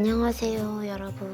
안녕하세요, 여러분.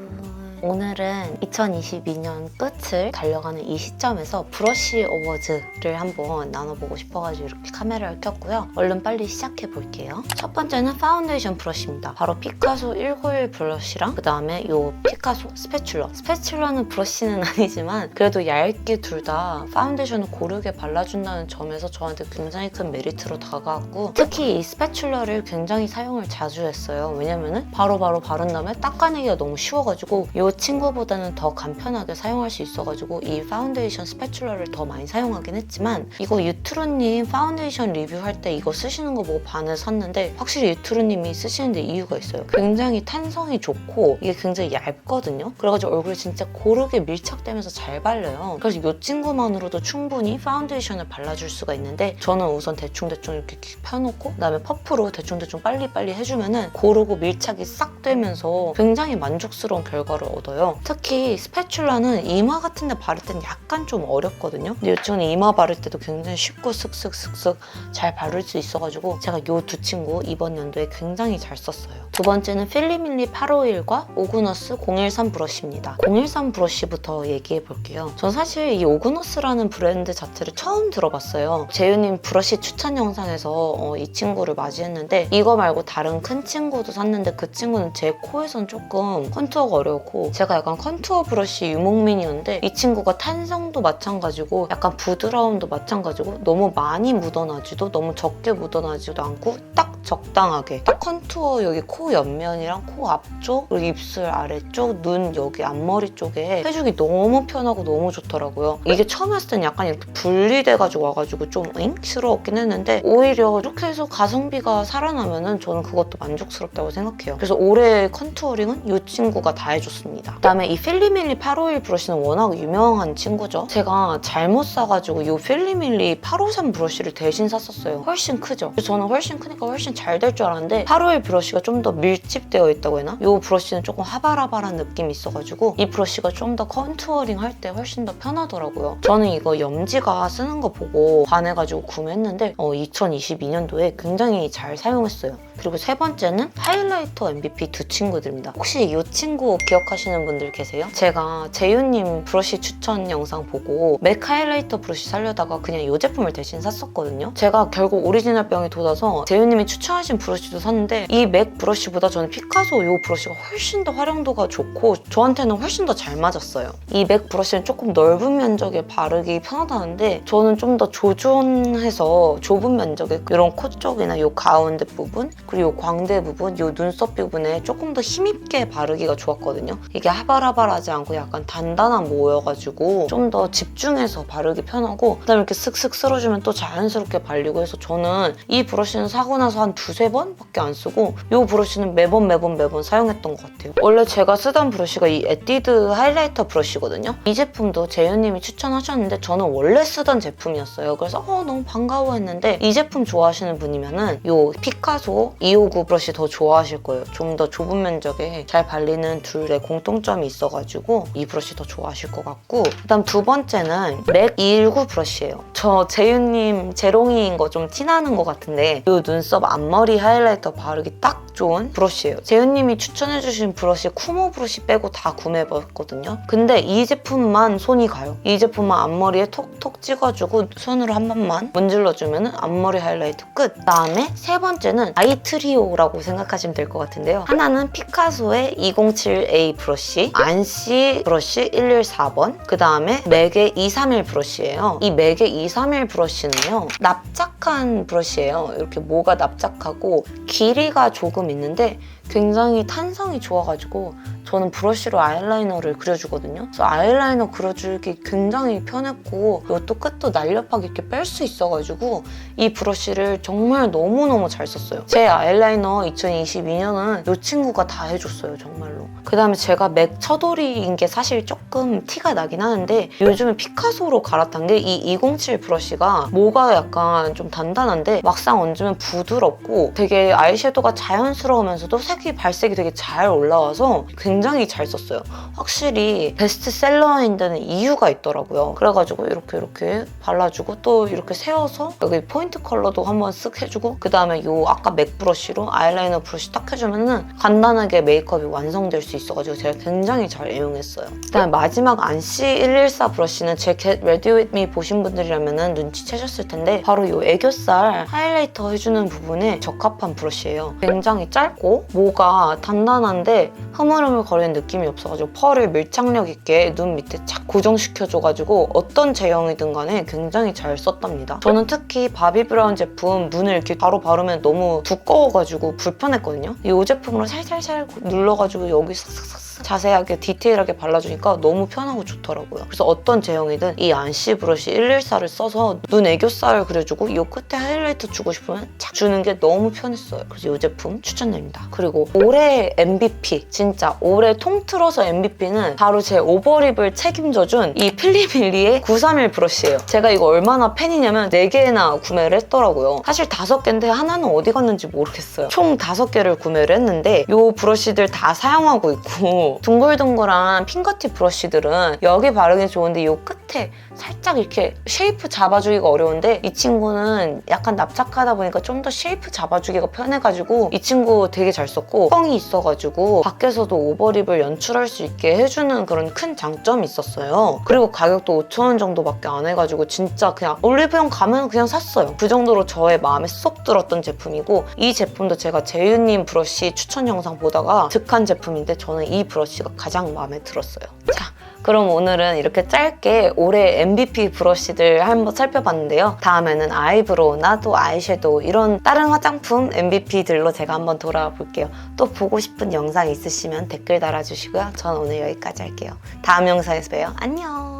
오늘은 2022년 끝을 달려가는 이 시점에서 브러쉬 어워즈를 한번 나눠보고 싶어가지고 이렇게 카메라를 켰고요. 얼른 빨리 시작해 볼게요. 첫 번째는 파운데이션 브러쉬입니다. 바로 피카소 191 브러쉬랑 그 다음에 이 피카소 스패츌러. 스패츌러는 브러쉬는 아니지만 그래도 얇게 둘 다 파운데이션을 고르게 발라준다는 점에서 저한테 굉장히 큰 메리트로 다가왔고 특히 이 스패츌러를 굉장히 사용을 자주 했어요. 왜냐면은 바로바로 바른 다음에 닦아내기가 너무 쉬워가지고 이 친구보다는 더 간편하게 사용할 수 있어가지고 이 파운데이션 스패츌러를 더 많이 사용하긴 했지만 이거 유트루님 파운데이션 리뷰할 때 이거 쓰시는 거 보고 반을 샀는데 확실히 유트루님이 쓰시는 데 이유가 있어요. 굉장히 탄성이 좋고 이게 굉장히 얇거든요. 그래가지고 얼굴에 진짜 고르게 밀착되면서 잘 발려요. 그래서 이 친구만으로도 충분히 파운데이션을 발라줄 수가 있는데 저는 우선 대충대충 이렇게 펴놓고 그다음에 퍼프로 대충대충 빨리빨리 해주면은 고르고 밀착이 싹 되면서 굉장히 만족스러운 결과를 얻어요. 특히 스패츌라는 이마 같은 데 바를 땐 약간 좀 어렵거든요. 근데 이 친구는 이마 바를 때도 굉장히 쉽고 슥슥슥슥 잘 바를 수 있어가지고 제가 이 두 친구 이번 연도에 굉장히 잘 썼어요. 두 번째는 필리밀리 851과 오그너스 013 브러쉬입니다. 013 브러쉬부터 얘기해 볼게요. 전 사실 이 오그너스라는 브랜드 자체를 처음 들어봤어요. 재유님 브러쉬 추천 영상에서 어, 이 친구를 맞이했는데 이거 말고 다른 큰 친구도 샀는데 그 친구는 제 코에선 조금 컨투어가 어려웠고 제가 약간 컨투어 브러쉬 유목민이었는데 이 친구가 탄성도 마찬가지고 약간 부드러움도 마찬가지고 너무 많이 묻어나지도 너무 적게 묻어나지도 않고 딱 적당하게. 딱 컨투어 여기 코 옆면이랑 코 앞쪽 그리고 입술 아래쪽 눈 여기 앞머리 쪽에 해주기 너무 편하고 너무 좋더라고요. 이게 처음 했을 땐 약간 이렇게 분리돼가지고 와가지고 좀 잉스러웠긴 했는데 오히려 이렇게 해서 가성비가 살아나면은 저는 그것도 만족스럽다고 생각해요. 그래서 올해 컨투어링은 이 친구가 다 해줬습니다. 그다음에 이 필리밀리 851 브러쉬는 워낙 유명한 친구죠. 제가 잘못 사가지고 이 필리밀리 853 브러쉬를 대신 샀었어요. 훨씬 크죠? 저는 훨씬 크니까 훨씬 잘 될 줄 알았는데 851 브러쉬가 좀 더 밀집되어 있다고 해나? 이 브러쉬는 조금 하바라바한 느낌이 있어가지고 이 브러쉬가 좀 더 컨투어링 할 때 훨씬 더 편하더라고요. 저는 이거 염지가 쓰는 거 보고 반해가지고 구매했는데 어, 2022년도에 굉장히 잘 사용했어요. 그리고 세 번째는 하이라이터 MVP 두 친구들입니다. 혹시 이 친구 기억하시는 분들 계세요? 제가 재윤님 브러쉬 추천 영상 보고 맥 하이라이터 브러쉬 살려다가 그냥 이 제품을 대신 샀었거든요. 제가 결국 오리지널 병이 돋아서 재윤님이 추천 하신 브러쉬도 샀는데 이 맥 브러쉬보다 저는 피카소 이 브러쉬가 훨씬 더 활용도가 좋고 저한테는 훨씬 더 잘 맞았어요. 이 맥 브러쉬는 조금 넓은 면적에 바르기 편하다는데 저는 좀 더 조준해서 좁은 면적에 이런 코 쪽이나 이 가운데 부분 그리고 이 광대 부분, 이 눈썹 부분에 조금 더 힘있게 바르기가 좋았거든요. 이게 하바라바하지 않고 약간 단단한 모여가지고 좀 더 집중해서 바르기 편하고 그다음에 이렇게 슥슥 쓸어주면 또 자연스럽게 발리고 해서 저는 이 브러쉬는 사고 나서 한 두세 번밖에 안 쓰고 이 브러쉬는 매번 매번 매번 사용했던 것 같아요. 원래 제가 쓰던 브러쉬가 이 에뛰드 하이라이터 브러쉬거든요. 이 제품도 재윤님이 추천하셨는데 저는 원래 쓰던 제품이었어요. 그래서 어, 너무 반가워 했는데 이 제품 좋아하시는 분이면은 이 피카소 259 브러쉬 더 좋아하실 거예요. 좀 더 좁은 면적에 잘 발리는 둘의 공통점이 있어가지고 이 브러쉬 더 좋아하실 것 같고 그다음 두 번째는 맥 219 브러쉬예요. 저 재윤님 재롱이인 거 좀 티나는 것 같은데 이 눈썹 앞머리 하이라이터 바르기 딱 좋은 브러쉬예요. 재윤님이 추천해주신 브러쉬 쿠모 브러쉬 빼고 다 구매해봤거든요. 근데 이 제품만 손이 가요. 이 제품만 앞머리에 톡톡 찍어주고 손으로 한 번만 문질러주면 앞머리 하이라이터 끝. 그다음에 세 번째는 아이 트리오라고 생각하시면 될 것 같은데요. 하나는 피카소의 207A 브러쉬, 안시 브러쉬 114번, 그 다음에 맥의 231 브러쉬예요. 이 맥의 231 브러쉬는요, 납작한 브러쉬예요. 이렇게 모가 납작하고 길이가 조금 있는데 굉장히 탄성이 좋아가지고 저는 브러쉬로 아이라이너를 그려주거든요. 그래서 아이라이너 그려주기 굉장히 편했고 이것도 끝도 날렵하게 이렇게 뺄 수 있어가지고 이 브러쉬를 정말 너무너무 잘 썼어요. 제 아이라이너 2022년은 이 친구가 다 해줬어요, 정말로. 그 다음에 제가 맥 처돌이인 게 사실 조금 티가 나긴 하는데 요즘에 피카소로 갈아탄 게 이 207 브러쉬가 모가 약간 좀 단단한데 막상 얹으면 부드럽고 되게 아이섀도우가 자연스러우면서도 색이 발색이 되게 잘 올라와서 굉장히 굉장히 잘 썼어요. 확실히 베스트셀러인 데는 이유가 있더라고요. 그래가지고 이렇게 이렇게 발라주고 또 이렇게 세워서 여기 포인트 컬러도 한번 쓱 해주고 그 다음에 요 아까 맥 브러쉬로 아이라이너 브러쉬 딱 해주면은 간단하게 메이크업이 완성될 수 있어가지고 제가 굉장히 잘 애용했어요. 그다음에 마지막 안시 114 브러쉬는 제 Ready With Me 보신 분들이라면은 눈치채셨을 텐데 바로 요 애교살 하이라이터 해주는 부분에 적합한 브러쉬예요. 굉장히 짧고 모가 단단한데 흐물흐물 거리는 느낌이 없어가지고 펄을 밀착력 있게 눈 밑에 착 고정시켜줘가지고 어떤 제형이든 간에 굉장히 잘 썼답니다. 저는 특히 바비 브라운 제품 눈을 이렇게 바로 바르면 너무 두꺼워가지고 불편했거든요. 이 제품으로 살살살 눌러가지고 여기 싹싹싹 자세하게 디테일하게 발라주니까 너무 편하고 좋더라고요. 그래서 어떤 제형이든 이 안시 브러쉬 114를 써서 눈 애교살 그려주고 이 끝에 하이라이터 주고 싶으면 착 주는 게 너무 편했어요. 그래서 이 제품 추천드립니다. 그리고 올해 MVP 진짜 올해 통틀어서 MVP는 바로 제 오버립을 책임져준 이 필리밀리의 931 브러쉬예요. 제가 이거 얼마나 팬이냐면 4개나 구매를 했더라고요. 사실 5개인데 하나는 어디 갔는지 모르겠어요. 총 5개를 구매를 했는데 이 브러쉬들 다 사용하고 있고 둥글둥글한 핑거팁 브러쉬들은 여기 바르기 좋은데 이 끝에 살짝 이렇게 쉐이프 잡아주기가 어려운데 이 친구는 약간 납작하다 보니까 좀 더 쉐이프 잡아주기가 편해가지고 이 친구 되게 잘 썼고 뻥이 있어가지고 밖에서도 오버립을 연출할 수 있게 해주는 그런 큰 장점이 있었어요. 그리고 가격도 5,000원 정도밖에 안 해가지고 진짜 그냥 올리브영 가면 그냥 샀어요. 그 정도로 저의 마음에 쏙 들었던 제품이고 이 제품도 제가 재윤님 브러쉬 추천 영상 보다가 득한 제품인데 저는 이 브러쉬가 가장 마음에 들었어요. 자, 그럼 오늘은 이렇게 짧게 올해 MVP 브러쉬들 한번 살펴봤는데요. 다음에는 아이브로우나 또 아이섀도우 이런 다른 화장품 MVP들로 제가 한번 돌아볼게요. 또 보고 싶은 영상 있으시면 댓글 달아주시고요. 전 오늘 여기까지 할게요. 다음 영상에서 봬요. 안녕!